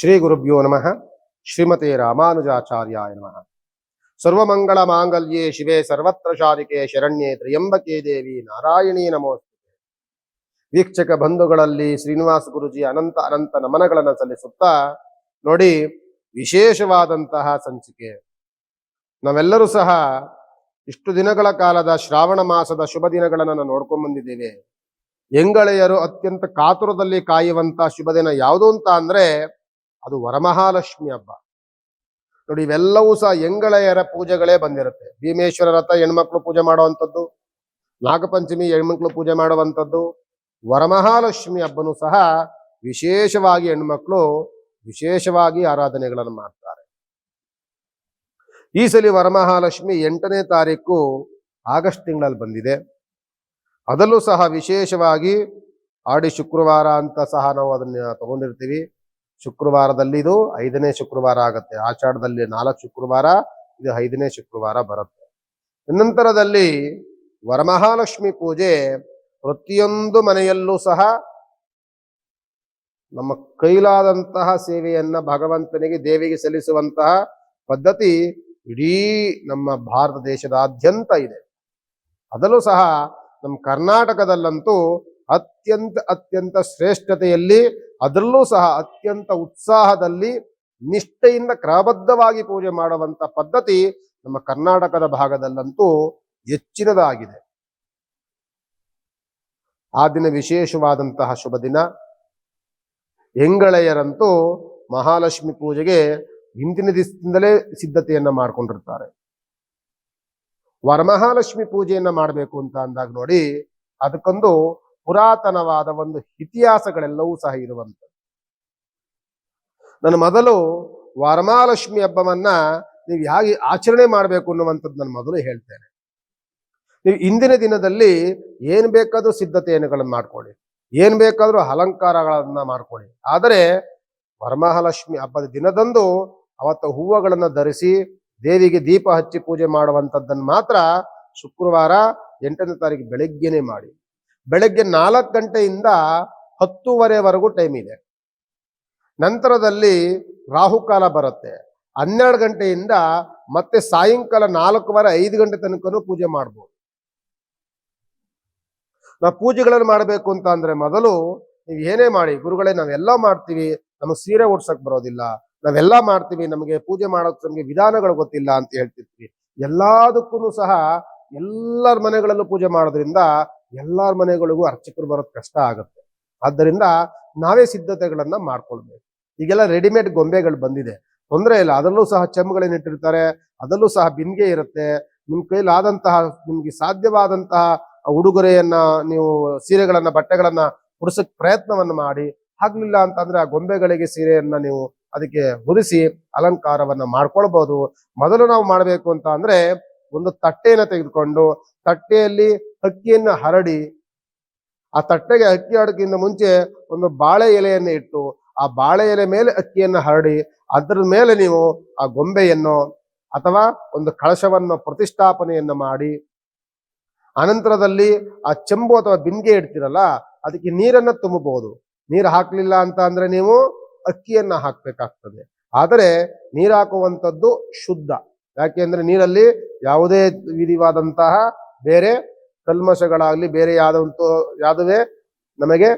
ಶ್ರೀ ಗುರುಭ್ಯೋ ನಮಃ. ಶ್ರೀಮತೆ ರಾಮಾನುಜಾಚಾರ್ಯಾಯ ನಮಃ. ಸರ್ವಮಂಗಳ ಮಾಂಗಲ್ಯೆ ಶಿವೆ ಸರ್ವತ್ರ ಶಾರಿಕೆ ಶರಣ್ಯೆ ತ್ರಯಂಬಕೆ ದೇವಿ ನಾರಾಯಣಿ ನಮೋಸ್ತು. ವೀಕ್ಷಕ ಬಂಧುಗಳಲ್ಲಿ ಶ್ರೀನಿವಾಸ ಗುರುಜಿ ಅನಂತ ಅನಂತ ನಮನಗಳನ್ನು ಸಲ್ಲಿಸುತ್ತಾ ನೋಡಿ ವಿಶೇಷವಾದಂತಹ ಸಂಚಿಕೆ. ನಾವೆಲ್ಲರೂ ಸಹ ಇಷ್ಟು ದಿನಗಳ ಕಾಲದ ಶ್ರಾವಣ ಮಾಸದ ಶುಭ ದಿನಗಳನ್ನು ನಾವು ನೋಡ್ಕೊಂಡ್ ಬಂದಿದ್ದೇವೆ. ಎಂಗಳೆಯರು ಅತ್ಯಂತ ಕಾತುರದಲ್ಲಿ ಕಾಯುವಂತಹ ಶುಭ ದಿನ ಯಾವುದು ಅಂತ ಅಂದ್ರೆ ಅದು ವರಮಹಾಲಕ್ಷ್ಮಿ ಹಬ್ಬ. ನೋಡಿ, ಇವೆಲ್ಲವೂ ಸಹ ಎಂಗಳೆಯರ ಪೂಜೆಗಳೇ ಬಂದಿರುತ್ತೆ. ಭೀಮೇಶ್ವರ ರಥ ಹೆಣ್ಮಕ್ಳು ಪೂಜೆ ಮಾಡುವಂಥದ್ದು, ನಾಗಪಂಚಮಿ ಹೆಣ್ಮಕ್ಳು ಪೂಜೆ ಮಾಡುವಂಥದ್ದು, ವರಮಹಾಲಕ್ಷ್ಮಿ ಹಬ್ಬನು ಸಹ ವಿಶೇಷವಾಗಿ ಹೆಣ್ಮಕ್ಳು ವಿಶೇಷವಾಗಿ ಆರಾಧನೆಗಳನ್ನು ಮಾಡ್ತಾರೆ. ಈ ಸಲ ವರಮಹಾಲಕ್ಷ್ಮಿ ಎಂಟನೇ ತಾರೀಕು ಆಗಸ್ಟ್ ತಿಂಗಳಲ್ಲಿ ಬಂದಿದೆ. ಅದಲ್ಲೂ ಸಹ ವಿಶೇಷವಾಗಿ ಆಡಿ ಶುಕ್ರವಾರ ಅಂತ ಸಹ ನಾವು ಅದನ್ನ ತಗೊಂಡಿರ್ತೀವಿ. ಶುಕ್ರವಾರದಲ್ಲಿ ಇದು ಐದನೇ ಶುಕ್ರವಾರ ಆಗುತ್ತೆ. ಆಷಾಢದಲ್ಲಿ ನಾಲ್ಕು ಶುಕ್ರವಾರ, ಇದು ಐದನೇ ಶುಕ್ರವಾರ ಬರುತ್ತೆ. ನಂತರದಲ್ಲಿ ವರಮಹಾಲಕ್ಷ್ಮಿ ಪೂಜೆ ಪ್ರತಿಯೊಂದು ಮನೆಯಲ್ಲೂ ಸಹ ನಮ್ಮ ಕೈಲಾದಂತಹ ಸೇವೆಯನ್ನ ಭಗವಂತನಿಗೆ ದೇವಿಗೆ ಸಲ್ಲಿಸುವಂತಹ ಪದ್ಧತಿ ಇಡೀ ನಮ್ಮ ಭಾರತ ದೇಶದಾದ್ಯಂತ ಇದೆ. ಅದಲ್ಲೂ ಸಹ ನಮ್ಮ ಕರ್ನಾಟಕದಲ್ಲಂತೂ ಅತ್ಯಂತ ಅತ್ಯಂತ ಶ್ರೇಷ್ಠತೆಯಲ್ಲಿ ಅದರಲ್ಲೂ ಸಹ ಅತ್ಯಂತ ಉತ್ಸಾಹದಲ್ಲಿ ನಿಷ್ಠೆಯಿಂದ ಕ್ರಮಬದ್ಧವಾಗಿ ಪೂಜೆ ಮಾಡುವಂತ ಪದ್ಧತಿ ನಮ್ಮ ಕರ್ನಾಟಕದ ಭಾಗದಲ್ಲಂತೂ ಹೆಚ್ಚಿನದಾಗಿದೆ. ಆ ದಿನ ವಿಶೇಷವಾದಂತಹ ಶುಭ ದಿನ. ಹೆಂಗಳೆಯರಂತೂ ಮಹಾಲಕ್ಷ್ಮಿ ಪೂಜೆಗೆ ಹಿಂದಿನ ದಿವಸದಿಂದಲೇ ಸಿದ್ಧತೆಯನ್ನ ಮಾಡ್ಕೊಂಡಿರ್ತಾರೆ. ವರಮಹಾಲಕ್ಷ್ಮಿ ಪೂಜೆಯನ್ನ ಮಾಡಬೇಕು ಅಂತ ಅಂದಾಗ ನೋಡಿ ಅದಕ್ಕೊಂದು ಪುರಾತನವಾದ ಒಂದು ಇತಿಹಾಸಗಳೆಲ್ಲವೂ ಸಹ ಇರುವಂಥದ್ದು. ನನ್ನ ಮೊದಲು ವರಮಹಾಲಕ್ಷ್ಮಿ ಹಬ್ಬವನ್ನ ನೀವು ಹೇಗೆ ಆಚರಣೆ ಮಾಡಬೇಕು ಅನ್ನುವಂಥದ್ದು ನಾನು ಮೊದಲು ಹೇಳ್ತೇನೆ. ನೀವು ಇಂದಿನ ದಿನದಲ್ಲಿ ಏನ್ ಬೇಕಾದ್ರೂ ಸಿದ್ಧತೆಯನ್ನು ಮಾಡ್ಕೊಳ್ಳಿ. ಏನ್ ಬೇಕಾದ್ರೂ ಅಲಂಕಾರಗಳನ್ನ ಮಾಡ್ಕೊಳ್ಳಿ. ಆದರೆ ವರಮಹಾಲಕ್ಷ್ಮಿ ಹಬ್ಬದ ದಿನದಂದು ಅವತ್ತು ಹೂವುಗಳನ್ನು ಧರಿಸಿ ದೇವಿಗೆ ದೀಪ ಹಚ್ಚಿ ಪೂಜೆ ಮಾಡುವಂಥದ್ದನ್ನು ಮಾತ್ರ ಶುಕ್ರವಾರ ಎಂಟನೇ ತಾರೀಕು ಬೆಳಗ್ಗೆನೇ ಮಾಡಿ. ಬೆಳಗ್ಗೆ ನಾಲ್ಕು ಗಂಟೆಯಿಂದ ಹತ್ತುವರೆವರೆಗೂ ಟೈಮ್ ಇದೆ. ನಂತರದಲ್ಲಿ ರಾಹುಕಾಲ ಬರುತ್ತೆ. ಹನ್ನೆರಡು ಗಂಟೆಯಿಂದ ಮತ್ತೆ ಸಾಯಂಕಾಲ ನಾಲ್ಕುವರೆ, ಐದು ಗಂಟೆ ತನಕನೂ ಪೂಜೆ ಮಾಡ್ಬೋದು. ನಾವು ಪೂಜೆಗಳನ್ನು ಮಾಡಬೇಕು ಅಂತ ಅಂದ್ರೆ ಮೊದಲು ನೀವು ಏನೇ ಮಾಡಿ, ಗುರುಗಳೇ ನಾವೆಲ್ಲ ಮಾಡ್ತೀವಿ, ನಮಗೆ ಸೀರೆ ಉಡ್ಸಕ್ ಬರೋದಿಲ್ಲ, ನಾವೆಲ್ಲ ಮಾಡ್ತೀವಿ, ನಮಗೆ ಪೂಜೆ ಮಾಡೋಕೆ ನಮಗೆ ವಿಧಾನಗಳು ಗೊತ್ತಿಲ್ಲ ಅಂತ ಹೇಳ್ತಿರ್ತೀವಿ. ಎಲ್ಲದಕ್ಕೂ ಸಹ ಎಲ್ಲರ ಮನೆಗಳಲ್ಲೂ ಪೂಜೆ ಮಾಡೋದ್ರಿಂದ ಎಲ್ಲರ ಮನೆಗಳಿಗೂ ಅರ್ಚಕರು ಬರೋದು ಕಷ್ಟ ಆಗುತ್ತೆ. ಆದ್ದರಿಂದ ನಾವೇ ಸಿದ್ಧತೆಗಳನ್ನ ಮಾಡ್ಕೊಳ್ಬೇಕು. ಈಗೆಲ್ಲ ರೆಡಿಮೇಡ್ ಗೊಂಬೆಗಳು ಬಂದಿದೆ. ತೊಂದರೆ ಇಲ್ಲ, ಅದರಲ್ಲೂ ಸಹ ಚೆಂಬುಗಳನ್ನ ಇಟ್ಟಿರ್ತಾರೆ, ಅದರಲ್ಲೂ ಸಹ ಬಿನ್ಗೆ ಇರುತ್ತೆ. ನಿಮ್ ಕೈಲಾದಂತಹ ನಿಮ್ಗೆ ಸಾಧ್ಯವಾದಂತಹ ಉಡುಗೊರೆಯನ್ನ, ನೀವು ಸೀರೆಗಳನ್ನ, ಬಟ್ಟೆಗಳನ್ನ ಉಡಿಸಕ್ ಪ್ರಯತ್ನವನ್ನು ಮಾಡಿ ಆಗಲಿಲ್ಲ ಅಂತಂದ್ರೆ ಆ ಗೊಂಬೆಗಳಿಗೆ ಸೀರೆಯನ್ನ ನೀವು ಅದಕ್ಕೆ ಹೊದಿಸಿ ಅಲಂಕಾರವನ್ನ ಮಾಡ್ಕೊಳ್ಬಹುದು ಮೊದಲು ನಾವು ಮಾಡಬೇಕು ಅಂತ ಅಂದ್ರೆ ಒಂದು ತಟ್ಟೆಯನ್ನ ತೆಗೆದುಕೊಂಡು, ತಟ್ಟೆಯಲ್ಲಿ ಅಕ್ಕಿಯನ್ನ ಹರಡಿ ಆ ತಟ್ಟೆಗೆ ಅಕ್ಕಿ ಆಡೋಕ್ಕಿಂತ ಮುಂಚೆ ಒಂದು ಬಾಳೆ ಎಲೆಯನ್ನು ಇಟ್ಟು ಆ ಬಾಳೆ ಎಲೆ ಮೇಲೆ ಅಕ್ಕಿಯನ್ನು ಹರಡಿ ಅದರ ಮೇಲೆ ನೀವು ಆ ಗೊಂಬೆಯನ್ನು ಅಥವಾ ಒಂದು ಕಳಶವನ್ನು ಪ್ರತಿಷ್ಠಾಪನೆಯನ್ನು ಮಾಡಿ ಅನಂತರದಲ್ಲಿ ಆ ಚೆಂಬು ಅಥವಾ ಬಿಂದಿಗೆ ಇಡ್ತೀರಲ್ಲ ಅದಕ್ಕೆ ನೀರನ್ನು ತುಂಬಬಹುದು. ನೀರು ಹಾಕಲಿಲ್ಲ ಅಂತ ಅಂದ್ರೆ ನೀವು ಅಕ್ಕಿಯನ್ನು ಹಾಕಬೇಕಾಗ್ತದೆ. ಆದರೆ ನೀರು ಹಾಕುವಂಥದ್ದು ಶುದ್ಧ. ಯಾಕೆಂದ್ರೆ ನೀರಲ್ಲಿ ಯಾವುದೇ ವಿಧಿವಾದಂತಹ ಬೇರೆ ಕಲ್ಮಶಗಳಾಗ್ಲಿ ಬೇರೆ ಯಾವ್ದಂತ ಯಾವುದೇ ನಮಗೆ,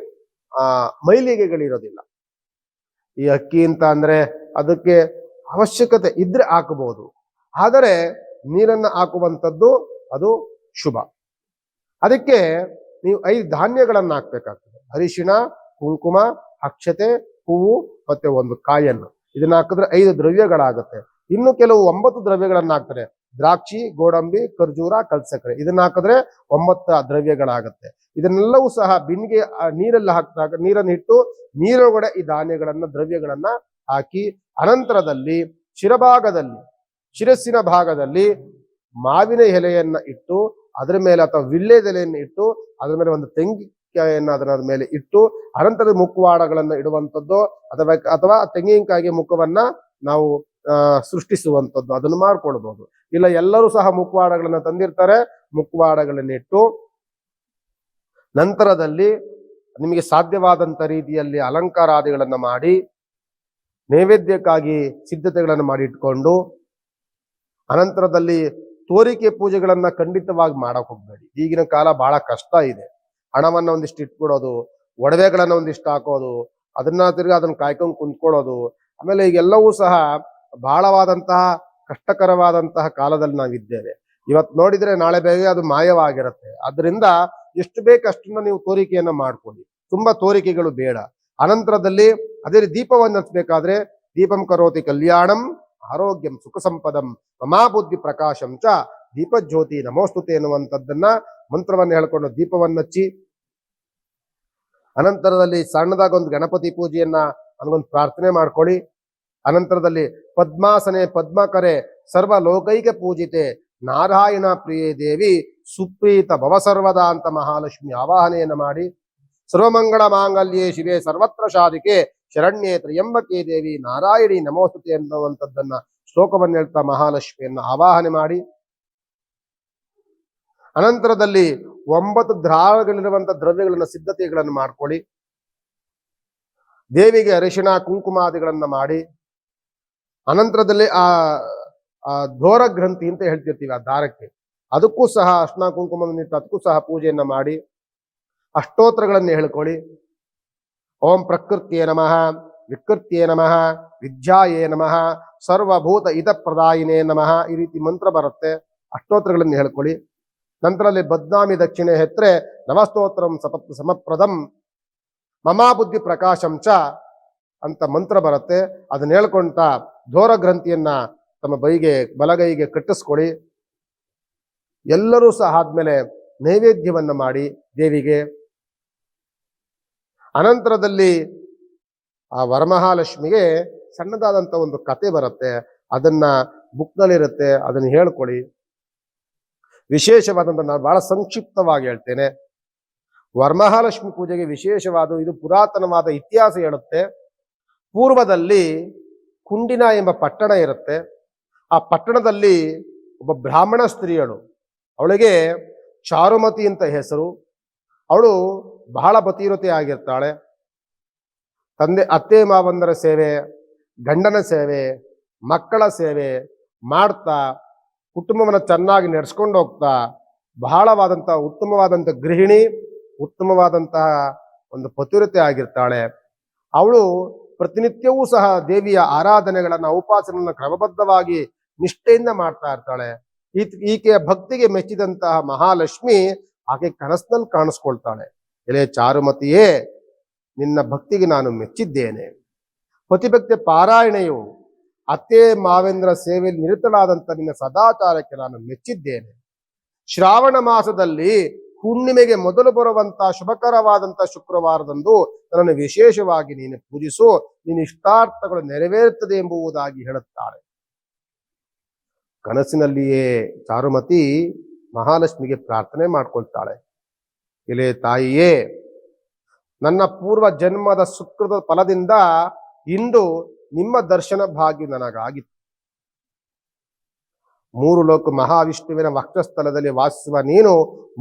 ಆ, ಮೈಲಿಗೆಗಳಿರೋದಿಲ್ಲ. ಈ ಅಕ್ಕಿ ಅಂತ ಅಂದ್ರೆ ಅದಕ್ಕೆ ಅವಶ್ಯಕತೆ ಇದ್ರೆ ಹಾಕಬಹುದು ಆದರೆ ನೀರನ್ನ ಹಾಕುವಂಥದ್ದು ಅದು ಶುಭ. ಅದಕ್ಕೆ ನೀವು ಐದು ಧಾನ್ಯಗಳನ್ನ ಹಾಕ್ಬೇಕಾಗ್ತದೆ. ಅರಿಶಿಣ, ಕುಂಕುಮ, ಅಕ್ಷತೆ, ಹೂವು ಮತ್ತೆ ಒಂದು ಕಾಯನ್ನು. ಇದನ್ನ ಹಾಕಿದ್ರೆ ಐದು ದ್ರವ್ಯಗಳಾಗುತ್ತೆ. ಇನ್ನು ಕೆಲವು ಒಂಬತ್ತು ದ್ರವ್ಯಗಳನ್ನ ಹಾಕ್ತಾರೆ. ದ್ರಾಕ್ಷಿ, ಗೋಡಂಬಿ, ಖರ್ಜೂರ ಕಲ್ಸಕ್ಕರೆ ಇದನ್ನ ಹಾಕಿದ್ರೆ ಒಂಬತ್ತು ದ್ರವ್ಯಗಳಾಗುತ್ತೆ. ಇದನ್ನೆಲ್ಲವೂ ಸಹ ಬಿನ್ಗೆ ನೀರಲ್ಲಿ ಹಾಕಿದಾಗ, ನೀರನ್ನು ಇಟ್ಟು ನೀರೊಳಗಡೆ ಈ ಧಾನ್ಯಗಳನ್ನ, ದ್ರವ್ಯಗಳನ್ನ ಹಾಕಿ ಅನಂತರದಲ್ಲಿ ಶಿರಭಾಗದಲ್ಲಿ, ಶಿರಸ್ಸಿನ ಭಾಗದಲ್ಲಿ ಮಾವಿನ ಎಲೆಯನ್ನ ಇಟ್ಟು ಅದರ ಮೇಲೆ ಅಥವಾ ವಿಳ್ಳೆದೆಲೆಯನ್ನು ಇಟ್ಟು ಅದರ ಮೇಲೆ ಒಂದು ತೆಂಗಿನಕಾಯಿಯನ್ನ ಅದರ ಮೇಲೆ ಇಟ್ಟು ಅನಂತರದ ಮುಖವಾಡಗಳನ್ನು ಇಡುವಂಥದ್ದು ಅಥವಾ ಅಥವಾ ತೆಂಗಿನಕಾಯಿಗೆ ಮುಖವನ್ನ ನಾವು ಸೃಷ್ಟಿಸುವಂಥದ್ದು, ಅದನ್ನು ಮಾಡ್ಕೊಳ್ಬಹುದು ಇಲ್ಲ, ಎಲ್ಲರೂ ಸಹ ಮುಖವಾಡಗಳನ್ನ ತಂದಿರ್ತಾರೆ ಮುಖವಾಡಗಳನ್ನ ಇಟ್ಟು ನಂತರದಲ್ಲಿ ನಿಮಗೆ ಸಾಧ್ಯವಾದಂತ ರೀತಿಯಲ್ಲಿ ಅಲಂಕಾರಾದಿಗಳನ್ನ ಮಾಡಿ, ನೈವೇದ್ಯಕ್ಕಾಗಿ ಸಿದ್ಧತೆಗಳನ್ನು ಮಾಡಿ ಇಟ್ಕೊಂಡು, ಅನಂತರದಲ್ಲಿ ತೋರಿಕೆ ಪೂಜೆಗಳನ್ನ ಖಂಡಿತವಾಗಿ ಮಾಡಕ್ ಹೋಗ್ಬೇಡಿ. ಈಗಿನ ಕಾಲ ಬಹಳ ಕಷ್ಟ ಇದೆ. ಹಣವನ್ನ ಒಂದಿಷ್ಟು ಇಟ್ಬಿಡೋದು, ಒಡವೆಗಳನ್ನ ಒಂದಿಷ್ಟು ಹಾಕೋದು, ಅದನ್ನ ತಿರ್ಗಿ ಅದನ್ನ ಕಾಯ್ಕೊಂಡು ಕುಂತ್ಕೊಳ್ಳೋದು ಆಮೇಲೆ ಈಗೆಲ್ಲವೂ ಸಹ ಬಹಳವಾದಂತಹ ಕಷ್ಟಕರವಾದಂತಹ ಕಾಲದಲ್ಲಿ ನಾವಿದ್ದೇವೆ. ಇವತ್ತು ನೋಡಿದ್ರೆ ನಾಳೆ ಬೇಗ ಅದು ಮಾಯವಾಗಿರುತ್ತೆ. ಅದರಿಂದ ಎಷ್ಟು ಬೇಕು ನೀವು ತೋರಿಕೆಯನ್ನ ಮಾಡ್ಕೊಳ್ಳಿ. ತುಂಬಾ ತೋರಿಕೆಗಳು ಬೇಡ. ಅನಂತರದಲ್ಲಿ ಅದೇ ರೀತಿ ದೀಪವನ್ನು ಹಚ್ಚಬೇಕಾದ್ರೆ ದೀಪಂ ಕರೋತಿ ಕಲ್ಯಾಣಂ ಆರೋಗ್ಯಂ ಸುಖ ಸಂಪದಂ ಮಮಾಬುದ್ಧಿ ಪ್ರಕಾಶಂ ಚ ದೀಪಜ್ಯೋತಿ ನಮೋಸ್ತುತೆ ಎನ್ನುವಂಥದ್ದನ್ನ ಮಂತ್ರವನ್ನು ಹೇಳ್ಕೊಂಡು ದೀಪವನ್ನು ಹಚ್ಚಿ ಅನಂತರದಲ್ಲಿ ಸಣ್ಣದಾಗ ಒಂದು ಗಣಪತಿ ಪೂಜೆಯನ್ನ ನನಗೊಂದು ಪ್ರಾರ್ಥನೆ ಮಾಡ್ಕೊಳ್ಳಿ. ಅನಂತರದಲ್ಲಿ ಪದ್ಮಾಸನೆ, ಪದ್ಮಕರೆ ಸರ್ವ ಲೋಕೈಕ ಪೂಜಿತೆ, ನಾರಾಯಣ ಪ್ರಿಯೇ ದೇವಿ, ಸುಪ್ರೀತ ಭವ ಸರ್ವದಾ ಅಂತ ಮಹಾಲಕ್ಷ್ಮಿ ಆವಾಹನೆಯನ್ನು ಮಾಡಿ, ಸರ್ವಮಂಗಳ ಮಾಂಗಲ್ಯೇ ಶಿವೆ ಸರ್ವತ್ರ ಶಾಧಿಕೆ ಶರಣ್ಯೇ ತ್ರಯಂಬಕೆ ದೇವಿ, ನಾರಾಯಣಿ ನಮೋಸ್ತುತೆ ಎನ್ನುವಂಥದ್ದನ್ನ ಶ್ಲೋಕವನ್ನು ಹೇಳ್ತಾ ಮಹಾಲಕ್ಷ್ಮಿಯನ್ನ ಆವಾಹನೆ ಮಾಡಿ. ಅನಂತರದಲ್ಲಿ ಒಂಬತ್ತು ದ್ರಾವಗಳಿರುವಂತಹ ದ್ರವ್ಯಗಳನ್ನ, ಸಿದ್ಧತೆಗಳನ್ನು ಮಾಡ್ಕೊಳ್ಳಿ. ದೇವಿಗೆ ಅರಿಶಿಣ, ಕುಂಕುಮಾದಿಗಳನ್ನ ಮಾಡಿ. ಅನಂತರದಲ್ಲಿ ಆ ಧೋರ ಗ್ರಂಥಿ ಅಂತ ಹೇಳ್ತಿರ್ತೀವಿ ಆ ದಾರಕ್ಕೆ. ಅದಕ್ಕೂ ಸಹ ಅರ್ಶನ ಕುಂಕುಮವನ್ನು ಇಟ್ಟು ಅದಕ್ಕೂ ಸಹ ಪೂಜೆಯನ್ನ ಮಾಡಿ, ಅಷ್ಟೋತ್ರಗಳನ್ನು ಹೇಳ್ಕೊಳ್ಳಿ. ಓಂ ಪ್ರಕೃತಿಯೇ ನಮಃ, ವಿಕೃತಿಯೇ ನಮಃ, ವಿದ್ಯಾಯೇ ನಮಃ, ಸರ್ವಭೂತ ಹಿತ ಪ್ರದಾಯಿನೇ ನಮಃ ಈ ರೀತಿ ಮಂತ್ರ ಬರುತ್ತೆ. ಅಷ್ಟೋತ್ರಗಳನ್ನು ಹೇಳ್ಕೊಳ್ಳಿ. ನಂತರಲ್ಲಿ ಬದ್ನಾಮಿ ದಕ್ಷಿಣೆ ಹೆತ್ರೆ ನವಸ್ತೋತ್ರಂ ಸಮಪ್ರದಂ ಮಮಾ ಬುದ್ಧಿ ಪ್ರಕಾಶಂ ಚ ಅಂತ ಮಂತ್ರ ಬರುತ್ತೆ. ಅದನ್ನ ಹೇಳ್ಕೊಂತ ಧೋರ ಗ್ರಂಥಿಯನ್ನ ತಮ್ಮ ಬೈಗೆ, ಬಲಗೈಗೆ ಕಟ್ಟಿಸ್ಕೊಳ್ಳಿ ಎಲ್ಲರೂ ಸಹ ಆದ್ಮೇಲೆ ನೈವೇದ್ಯವನ್ನ ಮಾಡಿ ದೇವಿಗೆ. ಅನಂತರದಲ್ಲಿ ಆ ವರಮಹಾಲಕ್ಷ್ಮಿಗೆ ಸಣ್ಣದಾದಂಥ ಒಂದು ಕತೆ ಬರುತ್ತೆ. ಅದನ್ನ ಬುಕ್ನಲ್ಲಿರುತ್ತೆ ಅದನ್ನ ಹೇಳ್ಕೊಳ್ಳಿ ವಿಶೇಷವಾದಂತ ನಾನು ಬಹಳ ಸಂಕ್ಷಿಪ್ತವಾಗಿ ಹೇಳ್ತೇನೆ. ವರಮಹಾಲಕ್ಷ್ಮಿ ಪೂಜೆಗೆ ವಿಶೇಷವಾದ ಇದು ಪುರಾತನವಾದ ಇತಿಹಾಸ ಹೇಳುತ್ತೆ. ಪೂರ್ವದಲ್ಲಿ ಕುಂಡಿನ ಎಂಬ ಪಟ್ಟಣ ಇರುತ್ತೆ. ಆ ಪಟ್ಟಣದಲ್ಲಿ ಒಬ್ಬ ಬ್ರಾಹ್ಮಣ ಸ್ತ್ರೀಯಳು. ಅವಳಿಗೆ ಚಾರುಮತಿ ಅಂತ ಹೆಸರು. ಅವಳು ಬಹಳ ಪತಿವ್ರತೆ ಆಗಿರ್ತಾಳೆ. ತಂದೆ, ಅತ್ತೆ, ಮಾವಂದರ ಸೇವೆ, ಗಂಡನ ಸೇವೆ, ಮಕ್ಕಳ ಸೇವೆ ಮಾಡ್ತಾ, ಕುಟುಂಬವನ್ನು ಚೆನ್ನಾಗಿ ನಡೆಸ್ಕೊಂಡು ಹೋಗ್ತಾ ಬಹಳವಾದಂತಹ ಉತ್ತಮವಾದಂಥ ಗೃಹಿಣಿ, ಉತ್ತಮವಾದಂತಹ ಒಂದು ಪತಿವ್ರತೆ ಆಗಿರ್ತಾಳೆ. ಅವಳು ಪ್ರತಿನಿತ್ಯವೂ ಸಹ ದೇವಿಯ ಆರಾಧನೆಗಳನ್ನ, ಉಪಾಸನೆಗಳನ್ನ ಕ್ರಮಬದ್ಧವಾಗಿ ನಿಷ್ಠೆಯಿಂದ ಮಾಡ್ತಾ ಇರ್ತಾಳೆ. ಈಕೆಯ ಭಕ್ತಿಗೆ ಮೆಚ್ಚಿದಂತಹ ಮಹಾಲಕ್ಷ್ಮಿ ಆಕೆ ಕನಸಿನಲ್ಲಿ ಕಾಣಿಸ್ಕೊಳ್ತಾಳೆ. ಎಲೆ ಚಾರುಮತಿಯೇ, ನಿನ್ನ ಭಕ್ತಿಗೆ ನಾನು ಮೆಚ್ಚಿದ್ದೇನೆ. ಪತಿಭಕ್ತಿ ಪಾರಾಯಣೆಯು ಅತ್ತೆ ಮಾವೇಂದ್ರ ಸೇವೆಯಲ್ಲಿ ನಿರತಳಾದಂತ ನಿನ್ನ ಸದಾಚಾರಕ್ಕೆ ನಾನು ಮೆಚ್ಚಿದ್ದೇನೆ. ಶ್ರಾವಣ ಮಾಸದಲ್ಲಿ ಹುಣ್ಣಿಮೆಗೆ ಮೊದಲು ಬರುವಂತ ಶುಭಕರವಾದಂತ ಶುಕ್ರವಾರದಂದು ನನ್ನನ್ನು ವಿಶೇಷವಾಗಿ ನೀನು ಪೂಜಿಸು. ನಿನ್ನ ಇಷ್ಟಾರ್ಥಗಳು ನೆರವೇರುತ್ತದೆ ಎಂಬುವುದಾಗಿ ಹೇಳುತ್ತಾಳೆ. ಕನಸಿನಲ್ಲಿಯೇ ಚಾರುಮತಿ ಮಹಾಲಕ್ಷ್ಮಿಗೆ ಪ್ರಾರ್ಥನೆ ಮಾಡ್ಕೊಳ್ತಾಳೆ. ಎಲೆ ತಾಯಿಯೇ, ನನ್ನ ಪೂರ್ವ ಜನ್ಮದ ಸುಕೃತ ಫಲದಿಂದ ಇಂದು ನಿಮ್ಮ ದರ್ಶನ ಭಾಗ್ಯ ನನಗಾಗಿತ್ತು. ಮೂರು ಲೋಕ ಮಹಾವಿಷ್ಣುವಿನ ವಕ್ಷಸ್ಥಲದಲ್ಲಿ ವಾಸಿಸುವ ನೀನು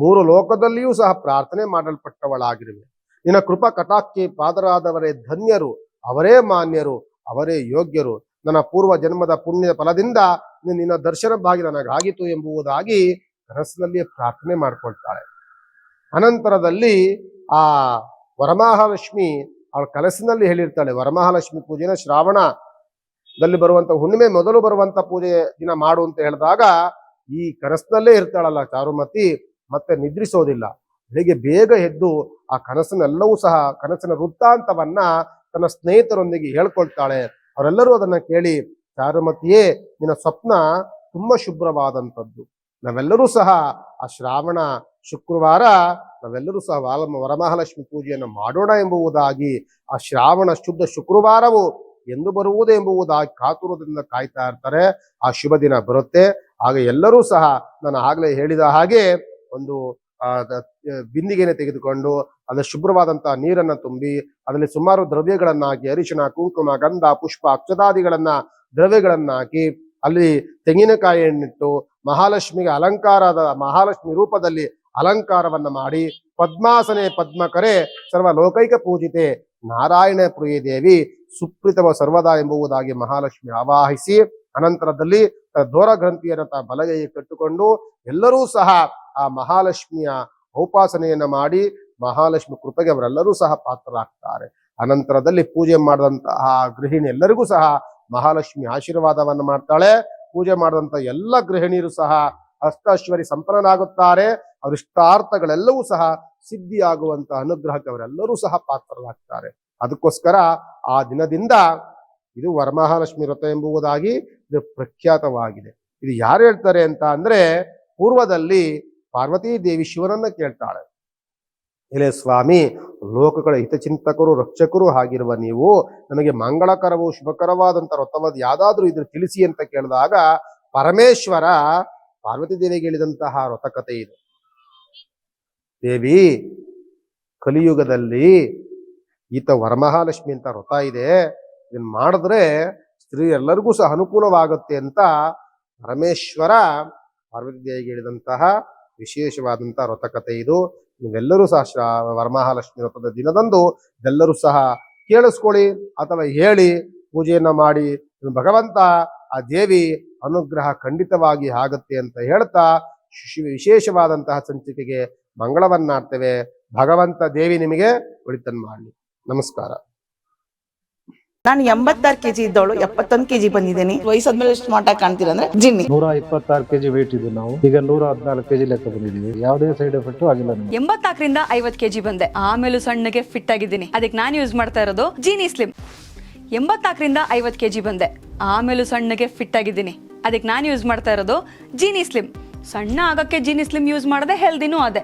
ಮೂರು ಲೋಕದಲ್ಲಿಯೂ ಸಹ ಪ್ರಾರ್ಥನೆ ಮಾಡಲ್ಪಟ್ಟವಳಾಗಿರುವೆ. ನಿನ್ನ ಕೃಪಾ ಕಟಾಕ್ಷಿ ಪಾದರಾದವರೇ ಧನ್ಯರು, ಅವರೇ ಮಾನ್ಯರು, ಅವರೇ ಯೋಗ್ಯರು. ನನ್ನ ಪೂರ್ವ ಜನ್ಮದ ಪುಣ್ಯದ ಫಲದಿಂದ ನಿನ್ನ ದರ್ಶನ ಭಾಗ್ಯ ನನಗಾಗಿತು ಎಂಬುದಾಗಿ ಕನಸಿನಲ್ಲಿಯೇ ಪ್ರಾರ್ಥನೆ ಮಾಡಿಕೊಳ್ತಾಳೆ. ಅನಂತರದಲ್ಲಿ ಆ ವರಮಹಾಲಕ್ಷ್ಮಿ ಅವಳ ಕನಸಿನಲ್ಲಿ ಹೇಳಿರ್ತಾಳೆ, ವರಮಹಾಲಕ್ಷ್ಮಿ ಪೂಜೆನ ಶ್ರಾವಣದಲ್ಲಿ ಬರುವಂತ ಹುಣ್ಣಿಮೆ ಮೊದಲು ಬರುವಂತ ಪೂಜೆ ದಿನ ಮಾಡು ಅಂತ ಹೇಳಿದಾಗ ಈ ಕನಸಿನಲ್ಲೇ ಇರ್ತಾಳಲ್ಲ ಚಾರುಮತಿ, ಮತ್ತೆ ನಿದ್ರಿಸೋದಿಲ್ಲ. ಬೆಳಿಗ್ಗೆ ಬೇಗ ಎದ್ದು ಆ ಕನಸಿನೆಲ್ಲವೂ ಸಹ ಕನಸಿನ ವೃತ್ತಾಂತವನ್ನ ತನ್ನ ಸ್ನೇಹಿತರೊಂದಿಗೆ ಹೇಳ್ಕೊಳ್ತಾಳೆ. ಅವರೆಲ್ಲರೂ ಅದನ್ನ ಕೇಳಿ, ಚಾರುಮತಿಯೇ, ನಿನ್ನ ಸ್ವಪ್ನ ತುಂಬಾ ಶುಭ್ರವಾದಂಥದ್ದು. ನಾವೆಲ್ಲರೂ ಸಹ ಆ ಶ್ರಾವಣ ಶುಕ್ರವಾರ ನಾವೆಲ್ಲರೂ ಸಹ ವಾಲ ವರಮಹಾಲಕ್ಷ್ಮಿ ಪೂಜೆಯನ್ನು ಮಾಡೋಣ ಎಂಬುವುದಾಗಿ ಆ ಶ್ರಾವಣ ಶುದ್ಧ ಶುಕ್ರವಾರವು ಎಂದು ಬರುವುದು ಎಂಬುದಾಗಿ ಕಾತುರದಿಂದ ಕಾಯ್ತಾ ಇರ್ತಾರೆ. ಆ ಶುಭ ದಿನ ಬರುತ್ತೆ. ಆಗ ಎಲ್ಲರೂ ಸಹ ನಾನು ಆಗಲೇ ಹೇಳಿದ ಹಾಗೆ ಒಂದು, ಆ ಬಿಂದಿಗೆನೆ ತೆಗೆದುಕೊಂಡು ಅದರ ಶುಭ್ರವಾದಂತಹ ನೀರನ್ನ ತುಂಬಿ ಅದರಲ್ಲಿ ಸುಮಾರು ದ್ರವ್ಯಗಳನ್ನ ಹಾಕಿ ಅರಿಶಿಣ ಕುಂಕುಮ, ಗಂಧ, ಪುಷ್ಪ, ಅಕ್ಷತಾದಿಗಳನ್ನ ದ್ರವ್ಯಗಳನ್ನ ಹಾಕಿ ಅಲ್ಲಿ ತೆಂಗಿನಕಾಯಿಯನ್ನಿಟ್ಟು ಮಹಾಲಕ್ಷ್ಮಿಗೆ ಅಲಂಕಾರದ, ಮಹಾಲಕ್ಷ್ಮಿ ರೂಪದಲ್ಲಿ ಅಲಂಕಾರವನ್ನ ಮಾಡಿ ಪದ್ಮಾಸನೆ ಪದ್ಮಕರೆ ಸರ್ವ ಲೋಕೈಕ ಪೂಜಿತೆ. ನಾರಾಯಣ ಪ್ರಿಯ ದೇವಿ ಸುಪ್ರೀತವ ಸರ್ವದಾ ಎಂಬುವುದಾಗಿ ಮಹಾಲಕ್ಷ್ಮಿ ಆವಾಹಿಸಿ, ಅನಂತರದಲ್ಲಿ ದೋರ ಗ್ರಂಥಿಯನ್ನು ತ ಬಲಗೈ ಕಟ್ಟಿಕೊಂಡು ಎಲ್ಲರೂ ಸಹ ಆ ಮಹಾಲಕ್ಷ್ಮಿಯ ಉಪಾಸನೆಯನ್ನು ಮಾಡಿ ಮಹಾಲಕ್ಷ್ಮಿ ಕೃಪೆಗೆ ಅವರೆಲ್ಲರೂ ಸಹ ಪಾತ್ರರಾಗ್ತಾರೆ. ಅನಂತರದಲ್ಲಿ ಪೂಜೆ ಮಾಡಿದಂತಹ ಗೃಹಿಣಿ ಎಲ್ಲರಿಗೂ ಸಹ ಮಹಾಲಕ್ಷ್ಮಿ ಆಶೀರ್ವಾದವನ್ನು ಮಾಡ್ತಾಳೆ. ಪೂಜೆ ಮಾಡಿದಂತ ಎಲ್ಲ ಗೃಹಿಣಿಯರು ಸಹ ಅಷ್ಟೈಶ್ವರಿ ಸಂಪನ್ನರಾಗುತ್ತಾರೆ. ಅವ್ರ ಇಷ್ಟಾರ್ಥಗಳೆಲ್ಲವೂ ಸಹ ಸಿದ್ಧಿಯಾಗುವಂತಹ ಅನುಗ್ರಹಕ್ಕೆ ಅವರೆಲ್ಲರೂ ಸಹ ಪಾತ್ರರಾಗ್ತಾರೆ. ಅದಕ್ಕೋಸ್ಕರ ಆ ದಿನದಿಂದ ಇದು ವರಮಹಾಲಕ್ಷ್ಮಿ ವ್ರತ ಎಂಬುವುದಾಗಿ ಇದು ಪ್ರಖ್ಯಾತವಾಗಿದೆ. ಇದು ಯಾರು ಹೇಳ್ತಾರೆ ಅಂತ ಅಂದ್ರೆ ಪೂರ್ವದಲ್ಲಿ ಪಾರ್ವತೀ ದೇವಿ ಶಿವನನ್ನ ಕೇಳ್ತಾಳೆ. ಎಲೆ ಸ್ವಾಮಿ, ಲೋಕಗಳ ಹಿತಚಿಂತಕರು, ರಕ್ಷಕರು ಆಗಿರುವ ನೀವು ನಮಗೆ ಮಂಗಳಕರವು, ಶುಭಕರವಾದಂತ ವ್ರತವಾದ ಯಾವ್ದಾದ್ರೂ ಇದ್ರ ತಿಳಿಸಿ ಅಂತ ಕೇಳಿದಾಗ ಪರಮೇಶ್ವರ ಪಾರ್ವತಿ ದೇವಿಗೆ ಹೇಳಿದಂತಹ ವ್ರತಕತೆ ಇದು. ದೇವಿ, ಕಲಿಯುಗದಲ್ಲಿ ಈತ ವರಮಹಾಲಕ್ಷ್ಮಿ ಅಂತ ವ್ರತ ಇದೆ. ಇದನ್ನ ಮಾಡಿದ್ರೆ ಸ್ತ್ರೀ ಎಲ್ಲರಿಗೂ ಸಹ ಅನುಕೂಲವಾಗುತ್ತೆ ಅಂತ ಪರಮೇಶ್ವರ ಪಾರ್ವತಿ ದೇವಿಗೆ ಹೇಳಿದಂತಹ ವಿಶೇಷವಾದಂತಹ ವ್ರತಕತೆ ಇದು. ನೀವೆಲ್ಲರೂ ಸಹ ವರಮಹಾಲಕ್ಷ್ಮಿ ವ್ರತದ ದಿನದಂದು ಎಲ್ಲರೂ ಸಹ ಕೇಳಿಸ್ಕೊಳ್ಳಿ ಅಥವಾ ಹೇಳಿ, ಪೂಜೆಯನ್ನ ಮಾಡಿ ಭಗವಂತ ಆ ದೇವಿ ಅನುಗ್ರಹ ಖಂಡಿತವಾಗಿ ಆಗುತ್ತೆ ಅಂತ ಹೇಳ್ತಾ ವಿಶೇಷವಾದಂತಹ ಸಂಚಿಕೆಗೆ ಮಂಗಳವನ್ನಾಡ್ತೇವೆ. ಭಗವಂತ ದೇವಿ ನಿಮಗೆ ಒಳಿತನ್ ಮಾಡಲಿ. ನಮಸ್ಕಾರ. ನಾನು ಎಂಬತ್ತಾರು ಕೆಜಿ ಇದ್ದವಳು ಎಪ್ಪತ್ತೊಂದು ಕೆಜಿ ಬಂದಿದ್ದೀನಿ. ವಯಸ್ಸಾದ್ಮೇಲೆ ಸ್ಮಾರ್ಟ್ ಆಗಿ ಕಾಣ್ತೀರ ಅಂದ್ರೆ ಜಿನ್ನಿ. ನೂರ ಇಪ್ಪತ್ತಾರು ಕೆಜಿ ವೇಟ್ ಇದ್ದು ನಾವು. ಈಗ ನೂರ ಹದಿನಾಲ್ಕು ಕೆಜಿ ಲೆಕ್ಕ ಬಂದಿದ್ದೀವಿ. ಯಾವುದೇ ಸೈಡ್ ಎಫೆಕ್ಟ್ ಆಗಿಲ್ಲ ಎಂಬತ್ತಾಕರಿಂದ ಎಂಬತ್ನಾಲ್ಕರಿಂದ ಐವತ್ ಕೆಜಿ ಬಂದೆ. ಆಮೇಲೂ ಸಣ್ಣಗೆ ಫಿಟ್ ಆಗಿದ್ದೀನಿ. ಅದಕ್ಕೆ ನಾನು ಯೂಸ್ ಮಾಡ್ತಾ ಇರೋದು ಜೀನಿ ಸ್ಲಿಮ್ ಎಂಬತ್ತಾಕರಿಂದ ಐವತ್ ಕೆಜಿ ಬಂದೆ. ಆಮೇಲೂ ಸಣ್ಣಗೆ ಫಿಟ್ ಆಗಿದ್ದೀನಿ. ಅದಕ್ಕೆ ನಾನು ಯೂಸ್ ಮಾಡ್ತಾ ಇರೋದು ಜೀನಿ ಸ್ಲಿಮ್ ಸಣ್ಣ ಆಗಕ್ಕೆ ಜೀನಿ ಸ್ಲಿಮ್ ಯೂಸ್ ಮಾಡದೆ ಹೆಲ್ದಿನೂ ಅದೇ.